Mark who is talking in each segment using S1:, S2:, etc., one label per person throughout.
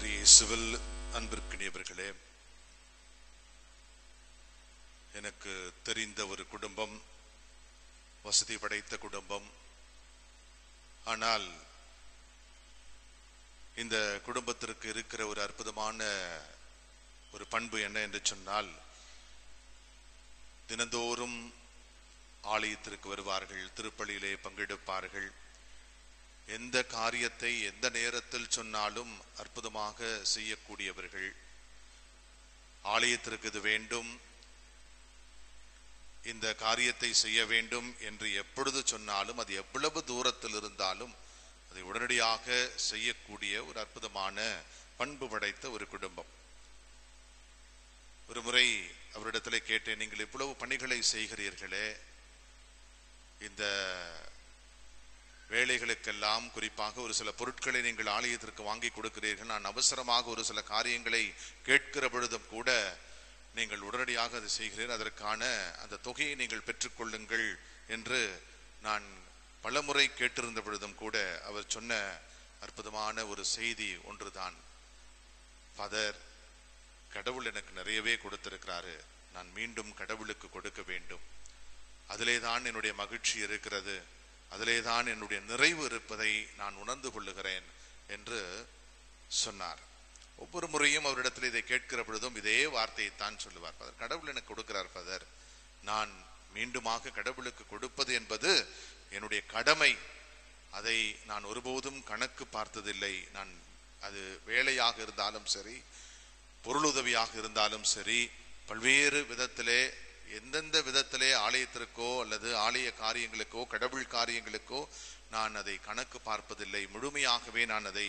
S1: இயேசுவில் அன்பிற்கினியவர்களே எனக்கு தெரிந்த ஒரு குடும்பம் வசதி படைத்த குடும்பம். ஆனால் இந்த குடும்பத்திற்கு இருக்கிற ஒரு அற்புதமான ஒரு பண்பு என்ன என்று சொன்னால் தினந்தோறும் ஆலயத்திற்கு வருவார்கள் திருப்பலியிலே பங்கெடுப்பார்கள். எந்த காரியத்தை எந்த நேரத்தில் சொன்னாலும் அற்புதமாக செய்யக்கூடியவர்கள். ஆலயத்திற்கு இது வேண்டும். இந்த காரியத்தை செய்ய வேண்டும் என்று எப்பொழுது சொன்னாலும் அது எவ்வளவு தூரத்தில் இருந்தாலும் அதை உடனடியாக செய்யக்கூடிய ஒரு அற்புதமான பண்பு படைத்த ஒரு குடும்பம். ஒரு முறை அவரிடத்தில் கேட்டேன் நீங்கள் இவ்வளவு பணிகளை செய்கிறீர்களே. இந்த வேலைகளுக்கெல்லாம் குறிப்பாக ஒரு சில பொருட்களை நீங்கள் ஆலயத்திற்கு வாங்கி கொடுக்கிறீர்கள். நான் அவசரமாக ஒரு சில காரியங்களை கேட்கிற பொழுதும் கூட நீங்கள் உடனடியாக அதை செய்கிறீர்கள். அதற்கான அந்த தொகையை நீங்கள் பெற்றுக்கொள்ளுங்கள் என்று நான் பலமுறை கேட்டிருந்த பொழுதும் கூட அவர் சொன்ன அற்புதமான ஒரு செய்தி ஒன்றுதான். பதர் கடவுள் எனக்கு நிறையவே கொடுத்திருக்கிறாரு. நான் மீண்டும் கடவுளுக்கு கொடுக்க வேண்டும். அதிலே தான் என்னுடைய மகிழ்ச்சி இருக்கிறது. அதிலே தான் என்னுடைய நிறைவு இருப்பதை நான் உணர்ந்து கொள்ளுகிறேன் என்று சொன்னார். ஒவ்வொரு முறையும் அவரிடத்தில் இதை கேட்கிற பொழுதும் இதே வார்த்தையை தான் சொல்லுவார். பதர் கடவுள் எனக்கு கொடுக்கிறார் பதர். நான் மீண்டுமாக கடவுளுக்கு கொடுப்பது என்பது என்னுடைய கடமை. அதை நான் ஒருபோதும் கணக்கு பார்த்ததில்லை. நான் அது வேலையாக இருந்தாலும் சரி பொருளுதவியாக இருந்தாலும் சரி பல்வேறு விதத்திலே எந்தெந்த விதத்திலே ஆலயத்திற்கோ அல்லது ஆலய காரியங்களுக்கோ கடவுள் காரியங்களுக்கோ நான் அதை கணக்கு பார்ப்பதில்லை. முழுமையாகவே நான் அதை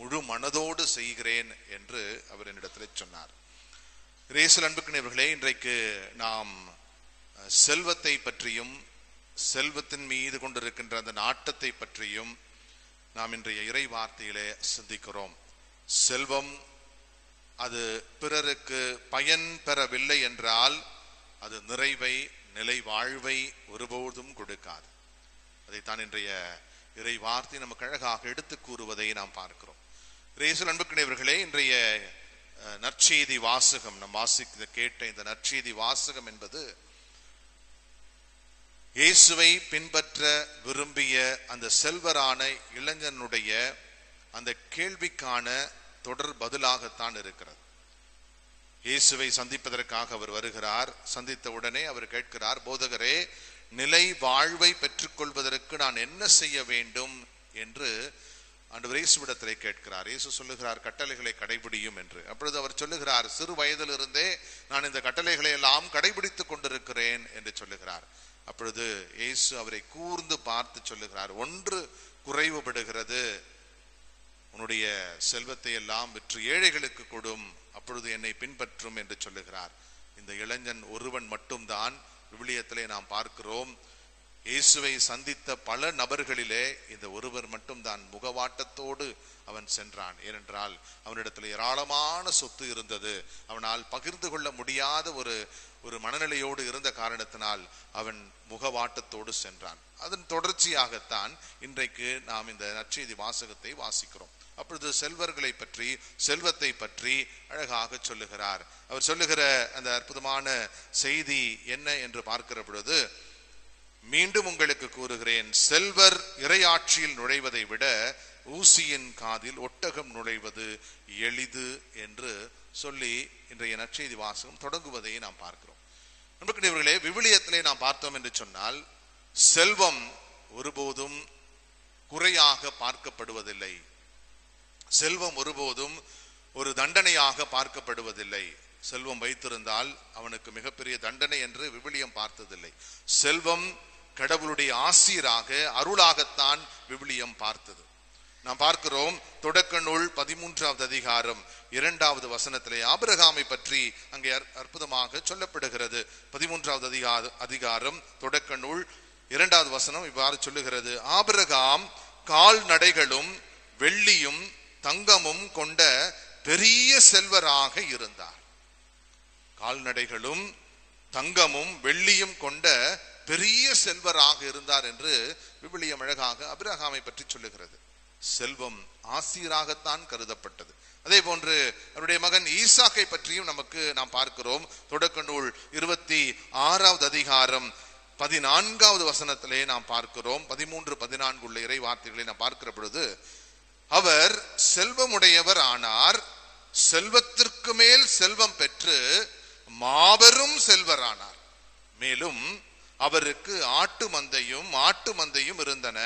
S1: முழு மனதோடு செய்கிறேன் என்று அவர் என்னிடத்தில் சொன்னார். ரேசல் அன்புக்கினவர்களே இன்றைக்கு நாம் செல்வத்தை பற்றியும் செல்வத்தின் மீது கொண்டிருக்கின்ற அந்த நாட்டத்தை பற்றியும் நாம் இன்றைய இறை வார்த்தையிலே சிந்திக்கிறோம். செல்வம் அது பிறருக்கு பயன் பெறவில்லை என்றால் அது நிறைவை நிலை வாழ்வை ஒருபோதும் கொடுக்காது. அதைத்தான் இன்றைய இறை வார்த்தை நமக்கு அழகாக எடுத்து கூறுவதை நாம் பார்க்கிறோம். ரேசல் அன்புக்கிணையவர்களே இன்றைய அஹ், நற்செய்தி வாசகம் நம் வாசிக்க கேட்ட இந்த நற்செய்தி வாசகம் என்பது இயேசுவை பின்பற்ற விரும்பிய அந்த செல்வரான இளைஞனுடைய அந்த கேள்விக்கான தொடர் பதிலாகத்தான் இருக்கிறது. இயேசுவை சந்திப்பதற்காக அவர் வருகிறார். சந்தித்த உடனே அவர் கேட்கிறார் போதகரே நிலை வாழ்வை பெற்றுக்கொள்வதற்கு நான் என்ன செய்ய வேண்டும்? என்று ஆண்டவர் இயேசுவிடத்திலே கேட்கிறார். இயேசு சொல்லுகிறார் கட்டளைகளை கடைபிடியும் என்று. அப்பொழுது அவர் சொல்லுகிறார் சிறு வயதிலிருந்தே நான் இந்த கட்டளைகளை எல்லாம் கடைபிடித்துக் கொண்டிருக்கிறேன் என்று சொல்லுகிறார். அப்பொழுது இயேசு அவரை கூர்ந்து பார்த்து சொல்லுகிறார் ஒன்று குறைவுபடுகிறது. உன்னுடைய செல்வத்தை எல்லாம் விற்று ஏழைகளுக்கு கொடும். அப்பொழுது என்னை பின்பற்றும் என்று சொல்லுகிறார். இந்த இளைஞன் ஒருவன் மட்டும்தான் விவிலியத்திலே நாம் பார்க்கிறோம். இயேசுவை சந்தித்த பல நபர்களிலே இந்த ஒருவர் மட்டும்தான் முகவாட்டத்தோடு அவன் சென்றான். ஏனென்றால் அவனிடத்தில் ஏராளமான சொத்து இருந்தது. அவனால் பகிர்ந்து கொள்ள முடியாத ஒரு ஒரு மனநிலையோடு இருந்த காரணத்தினால் அவன் முகவாட்டத்தோடு சென்றான். அதன் தொடர்ச்சியாகத்தான் இன்றைக்கு நாம் இந்த நற்செய்தி வாசகத்தை வாசிக்கிறோம். அப்பொழுது செல்வர்களை பற்றி செல்வத்தை பற்றி அழகாக சொல்லுகிறார். அவர் சொல்லுகிற அந்த அற்புதமான செய்தி என்ன என்று பார்க்கிற பொழுது மீண்டும் உங்களுக்கு கூறுகிறேன் செல்வர் இரையாட்சியில் நுழைவதை விட ஊசியின் காதில் ஒட்டகம் நுழைவது எளிது என்று சொல்லி இன்றைய நற்செய்தி வாசகம் தொடங்குவதை நாம் பார்க்கிறோம். நண்பர்களே விவிலியத்திலே நாம் பார்த்தோம் என்று சொன்னால் செல்வம் ஒருபோதும் குறையாக பார்க்கப்படுவதில்லை. செல்வம் ஒருபோதும் ஒரு தண்டனையாக பார்க்கப்படுவதில்லை. செல்வம் வைத்திருந்தால் அவனுக்கு மிகப்பெரிய தண்டனை என்று விவிலியம் பார்த்ததில்லை. செல்வம் கடவுளுடைய ஆசிரியராக அருளாகத்தான் விவிலியம் பார்த்தது. நாம் பார்க்கிறோம் தொடக்க நூல் பதிமூன்றாவது அதிகாரம் இரண்டாவது வசனத்திலே ஆபிரகாமை பற்றி அங்கே அற்புதமாக சொல்லப்படுகிறது. பதிமூன்றாவது அதிகார அதிகாரம் தொடக்க நூல் இரண்டாவது வசனம் இவ்வாறு சொல்லுகிறது. ஆபிரகாம் கால்நடைகளும் வெள்ளியும் தங்கமும் கொண்ட பெரிய செல்வராக இருந்தார். கால்நடைகளும் தங்கமும் வெள்ளியும் கொண்ட பெரிய செல்வராக இருந்தார் என்று விபிலியம் அழகாக அபிரகாமை பற்றி சொல்லுகிறது. செல்வம் ஆசீராகத்தான் கருதப்பட்டது. அதே போன்று அவருடைய மகன் ஈசாக்கை பற்றியும் நமக்கு நாம் பார்க்கிறோம். தொடக்க நூல் இருபத்தி ஆறாவது அதிகாரம் பதினான்காவது வசனத்திலே நாம் பார்க்கிறோம். பதிமூன்று பதினான்கு உள்ள இறை வார்த்தைகளை நாம் பார்க்கிற பொழுது அவர் செல்வமுடையவர் ஆனார். செல்வத்திற்கு மேல் செல்வம் பெற்று மாபெரும் செல்வரானார். மேலும் அவருக்கு ஆட்டு மந்தையும் ஆட்டு மந்தையும் இருந்தன.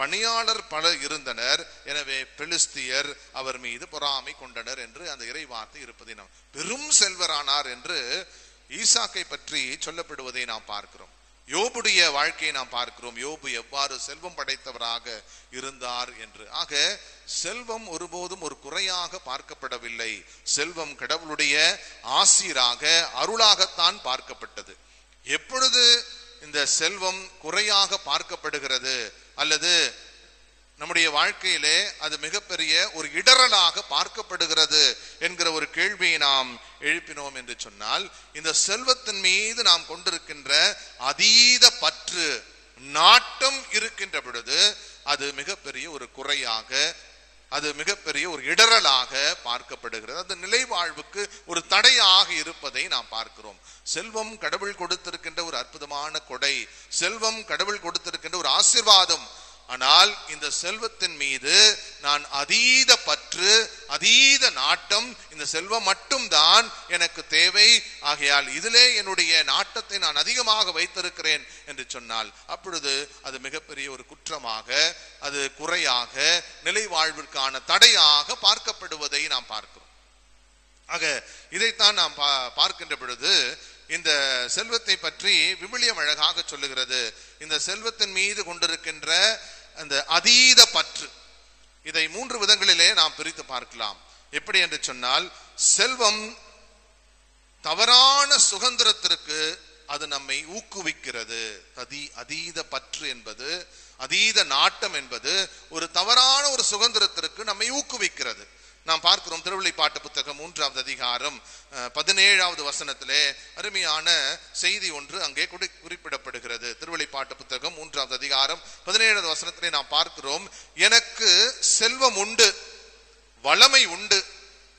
S1: பணியாளர் பலர் இருந்தனர். எனவே பெலிஸ்தியர் அவர் மீது பொறாமை கொண்டனர் என்று அந்த இறை வார்த்தை இருப்பதை நாம் பெரும் செல்வரானார் என்று ஈசாக்கை பற்றி சொல்லப்படுவதை நாம் பார்க்கிறோம். யோபுடைய வாழ்க்கையை நாம் பார்க்கிறோம். யோபு எவ்வாறு செல்வம் படைத்தவராக இருந்தார் என்று. ஆக செல்வம் ஒருபோதும் ஒரு குறையாக பார்க்கப்படவில்லை. செல்வம் கடவுளுடைய ஆசீராக அருளாகத்தான் பார்க்கப்பட்டது. எப்பொழுது இந்த செல்வம் குறையாக பார்க்கப்படுகிறது? அல்லது நம்முடைய வாழ்க்கையிலே அது மிகப்பெரிய ஒரு இடரலாக பார்க்கப்படுகிறது என்கிற ஒரு கேள்வியை நாம் எழுப்பினோம் என்று சொன்னால் இந்த செல்வத்தின் மீது நாம் கொண்டிருக்கின்ற அதீத பற்று நாட்டம் இருக்கின்ற பொழுது அது மிகப்பெரிய ஒரு குறையாக அது மிகப்பெரிய ஒரு இடரலாக பார்க்கப்படுகிறது. அந்த நிலை வாழ்வுக்கு ஒரு தடையாக இருப்பதை நாம் பார்க்கிறோம். செல்வம் கடவுள் கொடுத்திருக்கின்ற ஒரு அற்புதமான கொடை செல்வம் கடவுள் கொடுத்திருக்கின்ற ஒரு ஆசிர்வாதம் ஆனால் இந்த செல்வத்தின் மீது நான் அதீத பற்று அதீத நாட்டம் இந்த செல்வம் மட்டும்தான் எனக்கு தேவை. ஆகையால் இதிலே என்னுடைய நாட்டத்தை நான் அதிகமாக வைத்திருக்கிறேன் என்று சொன்னால் அப்பொழுது அது மிகப்பெரிய ஒரு குற்றமாக அது குறையாக நிலை வாழ்விற்கான தடையாக பார்க்கப்படுவதை நாம் பார்க்கிறோம். ஆக இதைத்தான் நாம் பா- பார்க்கின்ற பொழுது இந்த செல்வத்தை பற்றி விவிலியம் அழகாக சொல்லுகிறது. இந்த செல்வத்தின் மீது கொண்டிருக்கின்ற அந்த அதீத பற்று. இதை மூன்று விதங்களிலே நாம் பிரித்து பார்க்கலாம். எப்படி என்று சொன்னால் செல்வம் தவறான சுதந்திரத்திற்கு அது நம்மை ஊக்குவிக்கிறது. அதி அதீத பற்று என்பது அதீத நாட்டம் என்பது ஒரு தவறான ஒரு சுதந்திரத்திற்கு நம்மை ஊக்குவிக்கிறது. நாம் பார்க்கிறோம் திருவிழிப்பாட்டு புத்தகம் மூன்றாவது அதிகாரம் பதினேழாவது வசனத்திலே அருமையான செய்தி ஒன்று அங்கே குறி- குறிப்பிடப்படுகிறது. திருவிழிப்பாட்டு புத்தகம் மூன்றாவது அதிகாரம் பதினேழாவது வசனத்திலே நாம் பார்க்கிறோம் எனக்கு செல்வம் உண்டு வளமை உண்டு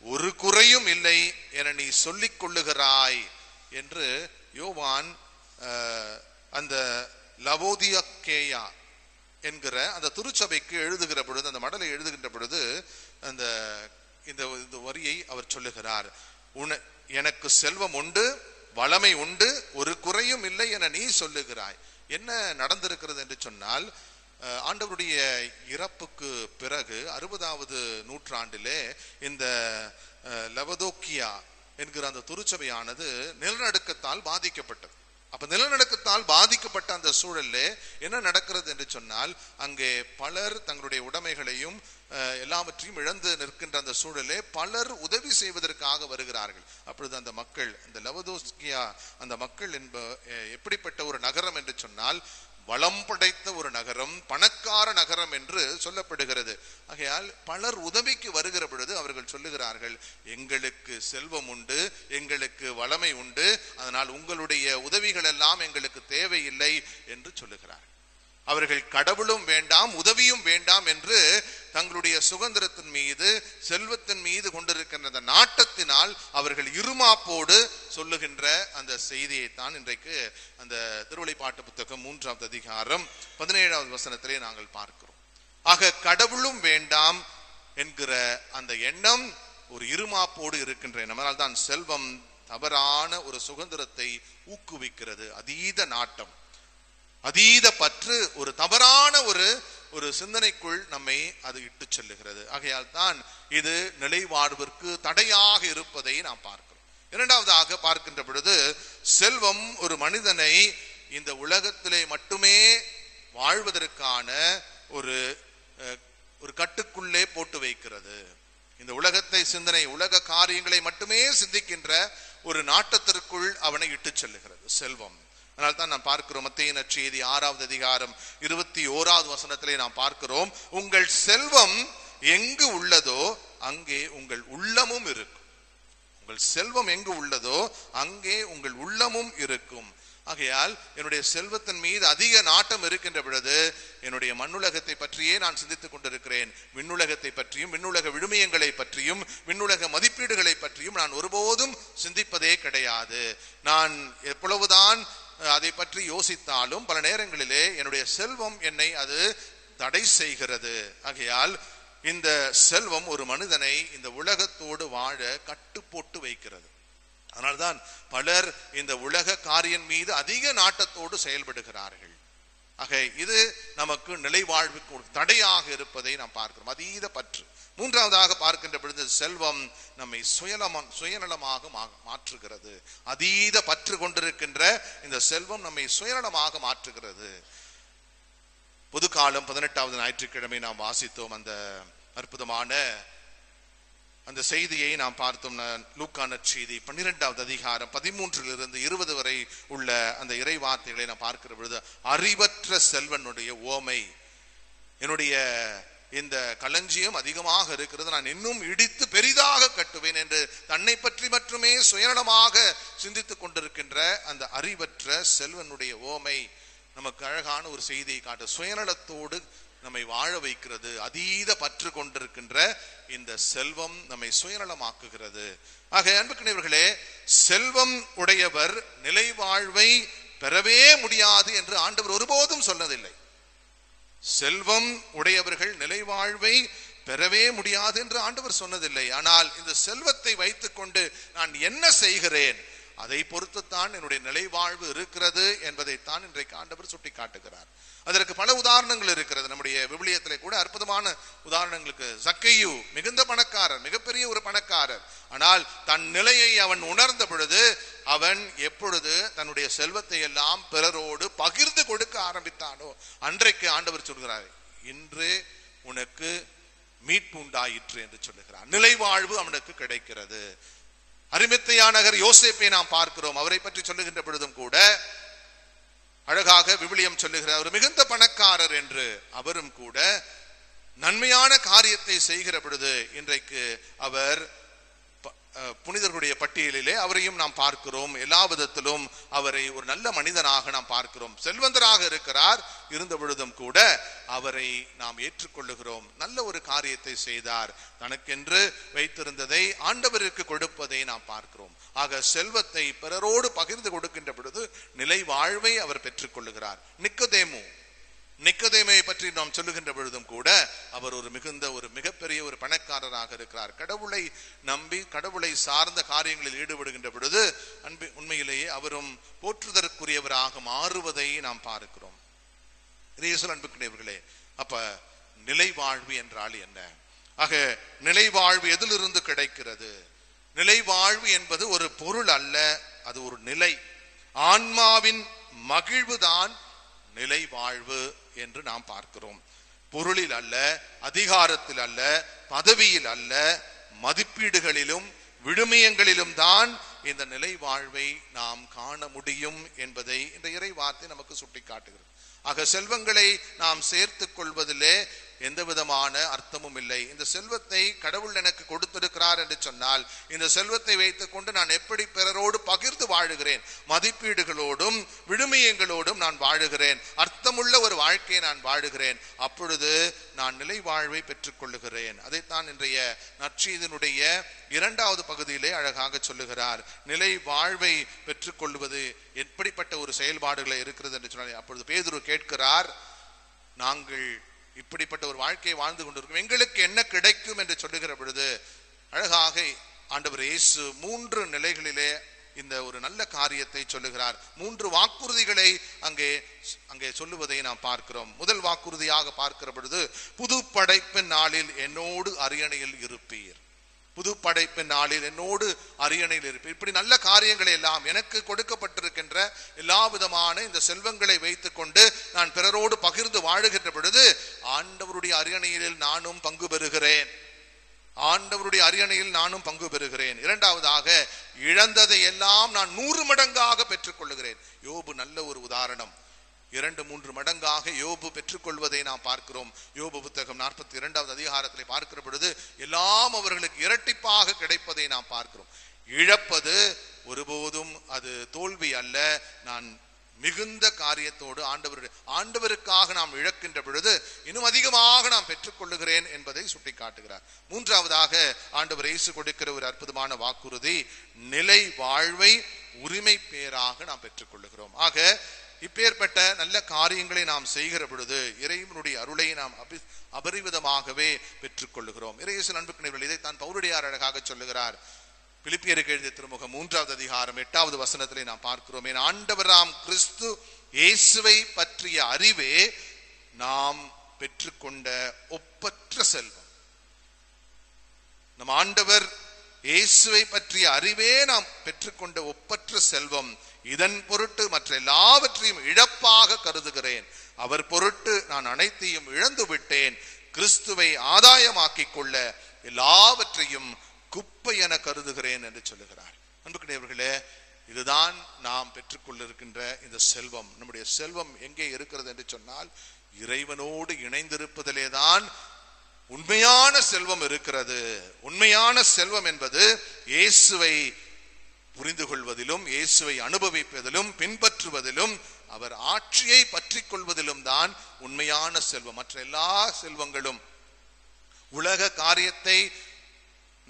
S1: ஒரு குறையும் இல்லை என நீ சொல்லிக் கொள்ளுகிறாய் என்று யோவான் அந்த லவோதியக்கேயா என்கிற அந்த திருச்சபைக்கு எழுதுகிற பொழுது அந்த மடலை எழுதுகின்ற பொழுது அந்த இந்த இந்த வரியை அவர் சொல்லுகிறார். உன எனக்கு செல்வம் உண்டு வளமை உண்டு ஒரு குறையும் இல்லை என நீ சொல்லுகிறாய். என்ன நடந்திருக்கிறது என்று சொன்னால் ஆண்டவருடைய இறப்புக்கு பிறகு அறுபதாவது நூற்றாண்டிலே இந்த லவதோக்கியா என்கிற அந்த துருச்சபையானது நிலநடுக்கத்தால் பாதிக்கப்பட்டது. அப்ப நிலநடுக்கத்தால் பாதிக்கப்பட்ட அந்த சூழல்ல என்ன நடக்கிறது என்று சொன்னால் அங்கே பலர் தங்களுடைய உடைமைகளையும் எல்லாவற்றையும் இழந்து நிற்கின்ற அந்த சூழலே பலர் உதவி செய்வதற்காக வருகிறார்கள். அப்பொழுது அந்த மக்கள் அந்த லவதோஸ்கியா அந்த மக்கள் என்ப எப்படிப்பட்ட ஒரு நகரம் என்று சொன்னால் வளம் படைத்த ஒரு நகரம் பணக்கார நகரம் என்று சொல்லப்படுகிறது. ஆகையால் பலர் உதவிக்கு வருகிற பொழுது அவர்கள் சொல்லுகிறார்கள் எங்களுக்கு செல்வம் உண்டு எங்களுக்கு வளமை உண்டு அதனால் உங்களுடைய உதவிகள் எல்லாம் எங்களுக்கு தேவையில்லை என்று சொல்லுகிறார் அவர்கள் கடவுளும் வேண்டாம் உதவியும் வேண்டாம் என்று தங்களுடைய சுதந்திரத்தின் மீது செல்வத்தின் மீது கொண்டிருக்கின்ற அந்த நாட்டத்தினால் அவர்கள் இருமாப்போடு சொல்லுகின்ற அந்த செய்தியை தான் இன்றைக்கு அந்த திருவள்ளிப்பாட்டு புத்தகம் மூன்றாவது அதிகாரம் பதினேழாவது வசனத்திலே நாங்கள் பார்க்கிறோம். ஆக கடவுளும் வேண்டாம் என்கிற அந்த எண்ணம் ஒரு இருமாப்போடு இருக்கின்ற எண்ணம். அதனால் தான் செல்வம் தவறான ஒரு சுதந்திரத்தை ஊக்குவிக்கிறது அதீத நாட்டம். அதீத பற்று ஒரு தவறான ஒரு ஒரு சிந்தனைக்குள் நம்மை அது இட்டு செல்லுகிறது. ஆகையால் தான் இது நிலைவாழ்விற்கு தடையாக இருப்பதை நாம் பார்க்கிறோம். இரண்டாவதாக பார்க்கின்ற பொழுது செல்வம் ஒரு மனிதனை இந்த உலகத்திலே மட்டுமே வாழ்வதற்கான ஒரு அஹ், ஒரு கட்டுக்குள்ளே போட்டு வைக்கிறது. இந்த உலகத்தை சிந்தனை உலக காரியங்களை மட்டுமே சிந்திக்கின்ற ஒரு நாட்டத்திற்குள் அவனை இட்டுச் செல்லுகிறது. செல்வம். அதனால் தான் நாம் பார்க்கிறோம் மத்திய நற்செய்தி ஆறாவது அதிகாரம் இருபத்தி ஓராவது வசனத்திலே நாம் பார்க்கிறோம் உங்கள் செல்வம் எங்கு உள்ளதோ அங்கே உங்கள் உள்ளமும் இருக்கும். உங்கள் செல்வம் எங்கு உள்ளதோ அங்கே உங்கள் உள்ளமும் இருக்கும். ஆகையால் என்னுடைய செல்வத்தின் மீது அதிக நாட்டம் இருக்கின்ற பொழுது என்னுடைய மண்ணுலகத்தை பற்றியே நான் சிந்தித்துக் கொண்டிருக்கிறேன். விண்ணுலகத்தை பற்றியும் விண்ணுலக விழுமியங்களை பற்றியும் விண்ணுலக மதிப்பீடுகளை பற்றியும் நான் ஒருபோதும் சிந்திப்பதே கிடையாது. நான் எவ்வளவுதான் அதை பற்றி யோசித்தாலும் பல நேரங்களிலே என்னுடைய செல்வம் என்னை அது தடை செய்கிறது. ஆகையால் இந்த செல்வம் ஒரு மனிதனை இந்த உலகத்தோடு வாழ கட்டு போட்டு வைக்கிறது. அதனால்தான் பலர் இந்த உலக காரியம் மீது அதிக நாட்டத்தோடு செயல்படுகிறார்கள். ஆக இது நமக்கு நிலை வாழ்வுக்கு ஒரு தடையாக இருப்பதை நாம் பார்க்கிறோம். அதீத பற்று. மூன்றாவதாக பார்க்கின்ற பொழுது செல்வம் நம்மை சுயநலமாக சுயநலமாக மா- மாற்றுகிறது. அதீத பற்று கொண்டிருக்கின்ற இந்த செல்வம் நம்மை சுயநலமாக மாற்றுகிறது. புதுக்காலம் பதினெட்டாவது ஞாயிற்றுக்கிழமை நாம் வாசித்தோம் அந்த அற்புதமான அந்த செய்தியை நாம் பார்த்தோம். லூக்கான செய்தி பன்னிரெண்டாவது அதிகாரம் பதிமூன்றிலிருந்து இருபது வரை உள்ள அந்த இறை வார்த்தைகளை நான் பார்க்கிற பொழுது அறிவற்ற செல்வனுடைய ஓமை என்னுடைய இந்த களஞ்சியம் அதிகமாக இருக்கிறது. நான் இன்னும் இடித்து பெரிதாக கட்டுவேன் என்று தன்னை பற்றி மட்டுமே சுயநலமாக சிந்தித்துக் கொண்டிருக்கின்ற அந்த அறிவற்ற செல்வனுடைய ஓமை நமக்கு அழகான ஒரு செய்தியை காட்டு. சுயநலத்தோடு நம்மை வாழ வைக்கிறது அதீத பற்று கொண்டிருக்கின்ற இந்த செல்வம் நம்மை சுயநலமாக்குகிறது. ஆக அன்புக்கினவர்களே செல்வம் உடையவர் நிலை வாழ்வை பெறவே முடியாது என்று ஆண்டவர் ஒருபோதும் சொன்னதில்லை. செல்வம் உடையவர்கள் நிலை வாழ்வை பெறவே முடியாது என்று ஆண்டவர் சொன்னதில்லை. ஆனால் இந்த செல்வத்தை வைத்துக்கொண்டு நான் என்ன செய்கிறேன்? அதை பொறுத்துத்தான் என்னுடைய நிலைவாழ்வு இருக்கிறது என்பதைத்தான் இன்றைக்கு ஆண்டவர் சுட்டி காட்டுகிறார் அதற்கு பல உதாரணங்கள் இருக்கிறது. நம்முடைய விவிலியத்திலே கூட அற்புதமான உதாரணங்களுக்கு சக்கையு மிகுந்த பணக்காரர் மிகப்பெரிய ஒரு பணக்காரர். ஆனால் தன் நிலையை அவன் உணர்ந்த பொழுது அவன் எப்பொழுது தன்னுடைய செல்வத்தை எல்லாம் பிறரோடு பகிர்ந்து கொடுக்க ஆரம்பித்தானோ அன்றைக்கு ஆண்டவர் சொல்கிறார் இன்று உனக்கு மீட்பு உண்டாயிற்று என்று சொல்லுகிறார். நிலைவாழ்வு அவனுக்கு கிடைக்கிறது. அருமித்தையானகர் யோசேப்பை நாம் பார்க்கிறோம். அவரை பற்றி சொல்லுகின்ற பொழுதும் கூட அழகாக விவிலியம் சொல்லுகிறார். அவர் மிகுந்த பணக்காரர் என்று அவரும் கூட நன்மையான காரியத்தை செய்கிற பொழுது இன்றைக்கு அவர் புனிதர்களுடைய பட்டியலிலே அவரையும் நாம் பார்க்கிறோம். எல்லா விதத்திலும் அவரை ஒரு நல்ல மனிதனாக நாம் பார்க்கிறோம். செல்வந்தராக இருக்கிறார். இருந்த பொழுதும் கூட அவரை நாம் ஏற்றுக்கொள்ளுகிறோம். நல்ல ஒரு காரியத்தை செய்தார். தனக்கென்று வைத்திருந்ததை ஆண்டவருக்கு கொடுப்பதை நாம் பார்க்கிறோம். ஆக செல்வத்தை பிறரோடு பகிர்ந்து கொடுக்கின்ற பொழுது நிலை வாழ்வை அவர் பெற்றுக்கொள்ளுகிறார். நிக்கதேமு. நிக்கதேமை பற்றி நாம் சொல்லுகின்ற பொழுதும் கூட அவர் ஒரு மிகுந்த ஒரு மிகப்பெரிய ஒரு பணக்காரராக இருக்கிறார். கடவுளை நம்பி கடவுளை சார்ந்த காரியங்களில் ஈடுபடுகின்ற பொழுது அன்பு உண்மையிலேயே அவரும் போற்றுதற்குரியவராக மாறுவதை நாம் பார்க்கிறோம். இயேசுவில் அன்புக்குரியவர்களே அப்ப நிலை வாழ்வு என்றால் என்ன? ஆக நிலை வாழ்வு எதிலிருந்து கிடைக்கிறது? நிலை வாழ்வு என்பது ஒரு பொருள் அல்ல அது ஒரு நிலை. ஆன்மாவின் மகிழ்வுதான் நிலை வாழ்வு என்று நாம் பார்க்கிறோம். பொருளில் அல்ல அதிகாரத்தில் அல்ல பதவியில் அல்ல மதிப்பீடுகளிலும் விழுமியங்களிலும் தான் இந்த நிலை வாழ்வை நாம் காண முடியும் என்பதை இந்த இறை வார்த்தை நமக்கு சுட்டி காட்டுகிறது ஆக செல்வங்களை நாம் சேர்த்துக் கொள்வதிலே எந்த விதமான அர்த்தமும் இல்லை. இந்த செல்வத்தை கடவுள் எனக்கு கொடுத்திருக்கிறார் என்று சொன்னால் இந்த செல்வத்தை வைத்துக்கொண்டு நான் எப்படி பிறரோடு பகிர்ந்து வாழுகிறேன்? மதிப்பீடுகளோடும் விழுமியங்களோடும் நான் வாழுகிறேன். அர்த்தமுள்ள ஒரு வாழ்க்கையை நான் வாழுகிறேன். அப்பொழுது நான் நிலை வாழ்வை பெற்றுக்கொள்ளுகிறேன். அதைத்தான் இன்றைய நற்றீதனுடைய இரண்டாவது பகுதியிலே அழகாக சொல்லுகிறார். நிலை வாழ்வை பெற்றுக்கொள்வது எப்படிப்பட்ட ஒரு செயல்பாடுகளை இருக்கிறது என்று சொன்னால் அப்பொழுது பேதுரு கேட்கிறார் நாங்கள் இப்படிப்பட்ட ஒரு வாழ்க்கையை வாழ்ந்து கொண்டிருக்கும். எங்களுக்கு என்ன கிடைக்கும் என்று சொல்லுகிற பொழுது அழகாக ஆண்டவர் இயேசு மூன்று நிலைகளிலே இந்த ஒரு நல்ல காரியத்தை சொல்லுகிறார். மூன்று வாக்குறுதிகளை அங்கே அங்கே சொல்லுவதை நாம் பார்க்கிறோம். முதல் வாக்குறுதியாக பார்க்கிற பொழுது புது படைப்பின் நாளில் என்னோடு அரியணையில் இருப்பீர். புது படைப்பின் நாளில் என்னோடு அரியணையில் இருப்பேன் இப்படி நல்ல காரியங்களை எல்லாம் எனக்கு கொடுக்கப்பட்டிருக்கின்ற எல்லா விதமான இந்த செல்வங்களை வைத்துக்கொண்டு நான் பிறரோடு பகிர்ந்து வாழுகின்ற பொழுது ஆண்டவருடைய அரியணையில் நானும் பங்கு பெறுகிறேன். ஆண்டவருடைய அரியணையில் நானும் பங்கு பெறுகிறேன். இரண்டாவதாக இழந்ததை எல்லாம் நான் நூறு மடங்காக பெற்றுக்கொள்ளுகிறேன். யோபு நல்ல ஒரு உதாரணம். இரண்டு மூன்று மடங்காக யோபு பெற்றுக்கொள்வதை நாம் பார்க்கிறோம். யோபு புத்தகம் நாற்பத்தி இரண்டாவது அதிகாரத்தில் பார்க்கிற பொழுது எல்லாம் அவர்களுக்கு இரட்டிப்பாக கிடைப்பதை நாம் பார்க்கிறோம். இழப்பது ஒருபோதும் அது தோல்வி அல்ல. நான் மிகுந்த காரியத்தோடு ஆண்டவர் ஆண்டவருக்காக நாம் இழக்கின்ற பொழுது இன்னும் அதிகமாக நாம் பெற்றுக்கொள்ளுகிறேன் என்பதை சுட்டிக்காட்டுகிறார். மூன்றாவதாக ஆண்டவர் இயேசு கொடுக்கிற ஒரு அற்புதமான வாக்குறுதி நிலை வாழ்வை உரிமை பேராக நாம் பெற்றுக்கொள்ளுகிறோம். ஆக இப்பேற்பட்ட நல்ல காரியங்களை நாம் செய்கிற பொழுது இறைவனுடைய அருளை நாம் அபி அபரிவிதமாகவே பெற்றுக்கொள்ளுகிறோம். இறையேசு நண்புக்கு இதைத்தான் பௌருடையார் அழகாக சொல்லுகிறார். பிலிப்பியருக்கு எழுதிய திருமுகம் மூன்றாவது அதிகாரம் எட்டாவது வசனத்திலே நாம் பார்க்கிறோம். என் ஆண்டவராம் கிறிஸ்து இயேசுவை பற்றிய அறிவே நாம் பெற்றுக்கொண்ட ஒப்பற்ற செல்வம். நம் ஆண்டவர் இயேசுவை பற்றிய அறிவே நாம் பெற்றுக்கொண்ட ஒப்பற்ற செல்வம். இதன் பொருட்டு மற்ற எல்லாவற்றையும் இழப்பாக கருதுகிறேன். அவர் பொருட்டு நான் அனைத்தையும் இழந்து விட்டேன். கிறிஸ்துவை ஆதாயமாக்கிக் கொள்ள எல்லாவற்றையும் குப்பை என கருதுகிறேன் என்று சொல்லுகிறார். அன்புக்குரியவர்களே இதுதான் நாம் பெற்றுக்கொண்டிருக்கின்ற இந்த செல்வம். நம்முடைய செல்வம் எங்கே இருக்கிறது என்று சொன்னால் இறைவனோடு இணைந்திருப்பதிலே தான் உண்மையான செல்வம் இருக்கிறது. உண்மையான செல்வம் என்பது இயேசுவை புரிந்து கொள்வதிலும் இயேசுவை அனுபவிப்பதிலும் பின்பற்றுவதிலும் அவர் ஆட்சியை பற்றி கொள்வதிலும் தான் உண்மையான செல்வம். மற்ற எல்லா செல்வங்களும் உலக காரியத்தை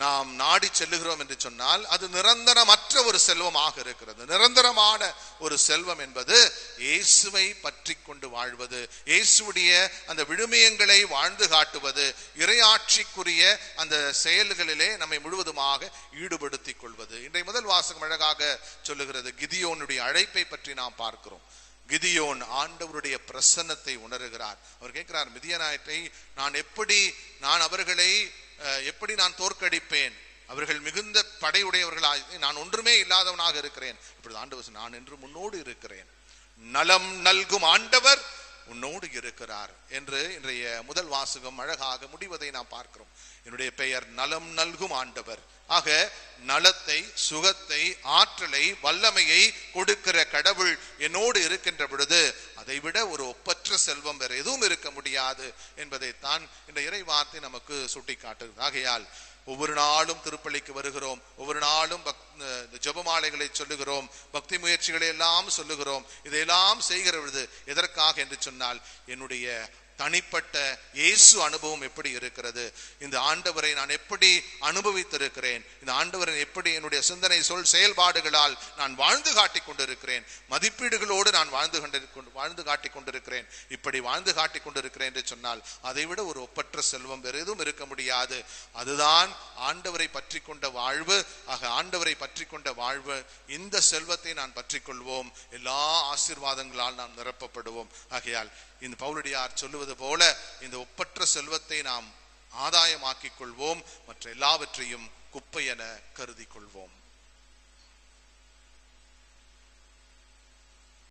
S1: நாம் நாடி செல்லுகிறோம் என்று சொன்னால் அது நிரந்தரமற்ற ஒரு செல்வமாக இருக்கிறது. நிரந்தரமான ஒரு செல்வம் என்பது இயேசுவை பற்றி கொண்டு வாழ்வது இயேசுடைய அந்த விழுமியங்களை வாழ்ந்து காட்டுவது இறையாட்சிக்குரிய அந்த செயல்களிலே நம்மை முழுவதுமாக ஈடுபடுத்திக் கொள்வது. இன்றைய முதல் வாசகம் அழகாக சொல்லுகிறது கிதியோனுடைய அழைப்பை பற்றி நாம் பார்க்கிறோம். கிதியோன் ஆண்டவருடைய பிரசன்னத்தை உணர்கிறார். அவர் கேட்கிறார் மிதியநாயத்தை நான் எப்படி நான் அவர்களை எப்படி நான் தோற்கடிப்பேன்? அவர்கள் மிகுந்த படையுடையவர்களாக நான் ஒன்றுமே இல்லாதவனாக இருக்கிறேன். இப்பொழுது ஆண்டவர் நான் என்று முன்னோடு இருக்கிறேன். நலம் நல்கும் ஆண்டவர் உன்னோடு இருக்கிறார் என்று இன்றைய முதல் வாசகம் அழகாக முடிவதை நாம் பார்க்கிறோம். என்னுடைய பெயர் நலம் நல்கும் ஆண்டவர். ஆக நலத்தை சுகத்தை ஆற்றலை வல்லமையை கொடுக்கிற கடவுள் என்னோடு இருக்கின்ற பொழுது அதைவிட ஒரு ஒப்பற்ற செல்வம் வேற எதுவும் இருக்க முடியாது என்பதைத்தான் இந்த இறை வார்த்தை நமக்கு சுட்டிக்காட்டுகிறது ஆகையால் ஒவ்வொரு நாளும் திருப்பள்ளிக்கு வருகிறோம். ஒவ்வொரு நாளும் பக்- இந்த ஜெபமாலைகளை சொல்லுகிறோம். பக்தி முயற்சிகளை எல்லாம் சொல்லுகிறோம். இதையெல்லாம் செய்கிற பொழுது எதற்காக என்று சொன்னால் என்னுடைய தனிப்பட்ட இயேசு அனுபவம் எப்படி இருக்கிறது? இந்த ஆண்டவரை நான் எப்படி அனுபவித்திருக்கிறேன்? இந்த ஆண்டவரை எப்படி என்னுடைய சிந்தனை சொல் செயல்பாடுகளால் நான் வாழ்ந்து காட்டிக் கொண்டிருக்கிறேன்? மதிப்பீடுகளோடு நான் வாழ்ந்து கொண்டிருக்க வாழ்ந்து காட்டிக் கொண்டிருக்கிறேன். இப்படி வாழ்ந்து காட்டிக் கொண்டிருக்கிறேன் என்று சொன்னால் அதைவிட ஒரு ஒப்பற்ற செல்வம் வேறு எதுவும் இருக்க முடியாது. அதுதான் ஆண்டவரை பற்றி கொண்ட வாழ்வு. ஆக ஆண்டவரை பற்றி கொண்ட வாழ்வு இந்த செல்வத்தை நான் பற்றி கொள்வோம். எல்லா ஆசீர்வாதங்களால் நாம் நிரப்பப்படுவோம். ஆகையால் இந்த பவுலடியார் சொல்லுவது போல இந்த ஒப்பற்ற செல்வத்தை நாம் ஆதாயமாக்கிக் கொள்வோம். மற்ற எல்லாவற்றையும் குப்பை என கருதி கொள்வோம்.